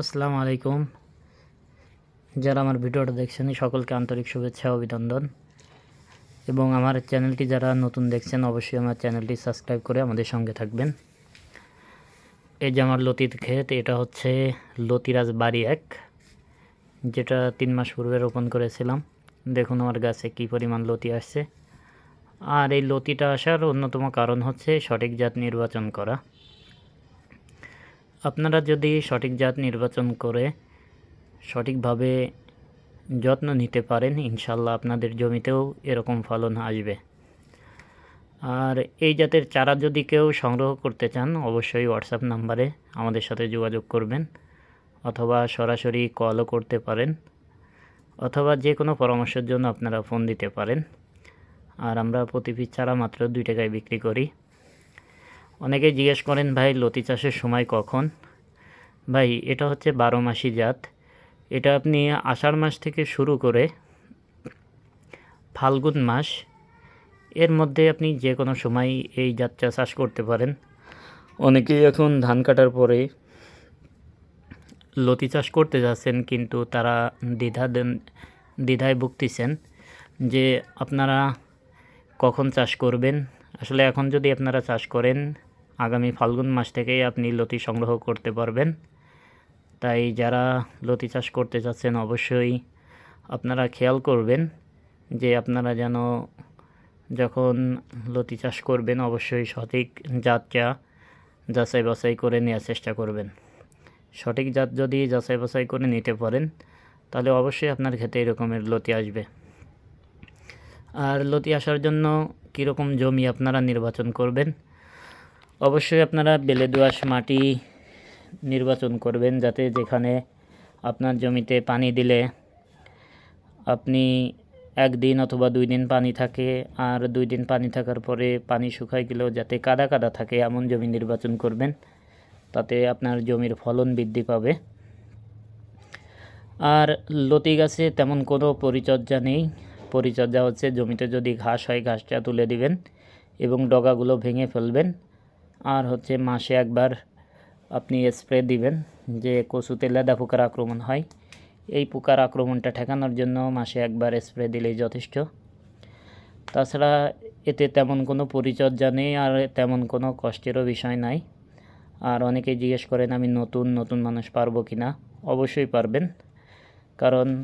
আসসালামু আলাইকুম। যারা আমার ভিডিওটা দেখছেন, সকলকে আন্তরিক শুভেচ্ছা অভিনন্দন। এবং আমার চ্যানেলটি যারা নতুন দেখছেন, অবশ্যই আমার চ্যানেলটি সাবস্ক্রাইব করে আমাদের সঙ্গে থাকবেন। এই যে আমার লতির ক্ষেত, এটা হচ্ছে লতিরাজ বাড়ি এক, যেটা তিন মাস পূর্বে রোপণ করেছিলাম। দেখুন আমার গাছে কী পরিমাণ লতি আসছে। আর এই লতিটা আসার অন্যতম কারণ হচ্ছে সঠিক জাত নির্বাচন করা। আপনারা যদি সঠিক জাত নির্বাচন করে সঠিকভাবে যত্ন নিতে পারেন ইনশাল্লাহ আপনাদের জমিতেও এরকম ফলন আসবে। আর এই জাতের চারা যদি কেউ সংগ্রহ করতে চান, অবশ্যই হোয়াটসঅ্যাপ নাম্বারে আমাদের সাথে যোগাযোগ করবেন অথবা সরাসরি কলও করতে পারেন অথবা যে কোনো পরামর্শের জন্য আপনারা ফোন দিতে পারেন। আর আমরা প্রতি পিস চারা মাত্র দুই টাকায় বিক্রি করি। অনেকেই জিজ্ঞেস করেন, ভাই, লতি চাষের সময় কখন? ভাই, এটা হচ্ছে বারো মাসি জাত। এটা আপনি আষাঢ় মাস থেকে শুরু করে ফাল্গুন মাস, এর মধ্যে আপনি যে কোনো সময় এই জাতটা চাষ করতে পারেন। অনেকেই এখন ধান কাটার পরে লতি চাষ করতে যাচ্ছেন, কিন্তু তারা দ্বিধা দ্বিধায় ভুগতেছেন যে আপনারা কখন চাষ করবেন? আসলে এখন যদি আপনারা চাষ করেন আগামী ফাল্গুন মাস থেকেই আপনি লতি সংগ্রহ করতে পারবেন। তাই যারা লতি চাষ করতে চাচ্ছেন অবশ্যই আপনারা খেয়াল করবেন যে আপনারা যেন যখন লতি চাষ করবেন অবশ্যই সঠিক জাতটা যাচাই বাছাই করে নেওয়ার চেষ্টা করবেন। সঠিক জাত যদি যাচাই বাছাই করে নিতে পারেন, তাহলে অবশ্যই আপনার ক্ষেতে এরকমের লতি আসবে। আর লতি আসার জন্য কীরকম জমি আপনারা নির্বাচন করবেন অবশ্যই আপনারা বেলে দোআঁশ মাটি নির্বাচন করবেন যাতে যেখানে আপনার জমিতে পানি দিলে আপনি একদিন অথবা দুই দিন পানি থাকে আর দুই দিন পানি থাকার পরে পানি শুকায় গেলেও যাতে কাদা কাদা থাকে এমন জমি নির্বাচন করবেন, তাতে আপনার জমির ফলন বৃদ্ধি পাবে। আর লতি গাছে তেমন কোনো পরিচর্যা নেই। পরিচর্যা হচ্ছে জমিতে যদি ঘাস হয়, ঘাসটা তুলে দিবেন এবং ডগাগুলো ভেঙে ফেলবেন। আর হচ্ছে মাসে একবার আপনি স্প্রে দিবেন যে কচুতে লেদা পোকার আক্রমণ হয়। এই পোকার আক্রমণটা ঠেকানোর জন্য মাসে একবার স্প্রে দিলেই যথেষ্ট। তাছাড়া এতে তেমন কোনো পরিচর্যা নেই আর তেমন কোনো কষ্টেরও বিষয় নাই। আর অনেকেই জিজ্ঞেস করেন, আমি নতুন নতুন মানুষ পারব কি না অবশ্যই পারবেন। কারণ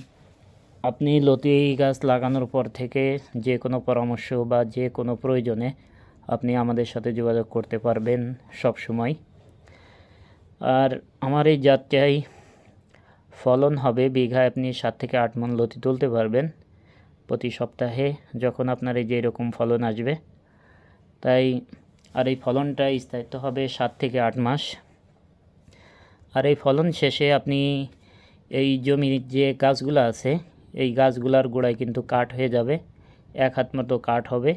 আপনি লতি গাছ লাগানোর পর থেকে যে কোনো পরামর্শ বা যে কোনো প্রয়োজনে আপনি আমাদের সাথে যোগাযোগ করতে পারবেন সব সময়। আর আমার এই জাতটাই ফলন হবে বিঘায় আপনি সাত থেকে আট মন লতি তুলতে পারবেন প্রতি সপ্তাহে যখন আপনার এই যে এরকম ফলন আসবে। তাই আর এই ফলনটা স্থায়িত্ব হবে সাত থেকে আট মাস। আর এই ফলন শেষে আপনি এই জমির যে গাছগুলো আছে, এই গাছগুলার গোড়ায় কিন্তু কাঠ হয়ে যাবে। এক হাত মতো কাঠ হবে।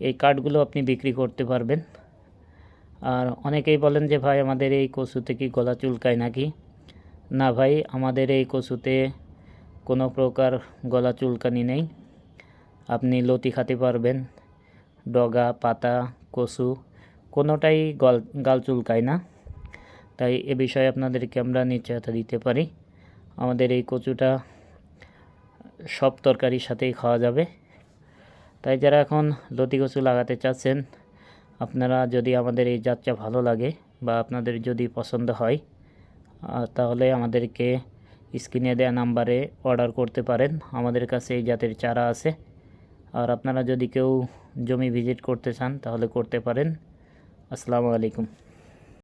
এই কাঠগুলো আপনি বিক্রি করতে পারবেন। আর অনেকেই বলেন যে, ভাই, আমাদের এই কচুতে কি গলা চুলকায় নাকি? না ভাই, আমাদের এই কচুতে কোনো প্রকার গলা চুলকানি নেই। আপনি লতি খাতে পারবেন, ডগা, পাতা, কচু, কোনোটাই গল, গাল চুলকায় না। তাই এ বিষয়ে আপনাদেরকে আমরা নিশ্চয়তা দিতে পারি। আমাদের এই কচুটা সব তরকারির সাথেই খাওয়া যাবে। তাই যারা এখন লতি কচু লাগাতে চাচ্ছেন, আপনারা যদি আমাদের এই জাতটা ভালো লাগে বা আপনাদের যদি পছন্দ হয় তাহলে আমাদেরকে স্ক্রিনে দেওয়া নাম্বারে অর্ডার করতে পারেন। আমাদের কাছে এই জাতের চারা আছে। আর আপনারা যদি কেউ জমি ভিজিট করতে চান, তাহলে করতে পারেন। আসসালামু আলাইকুম।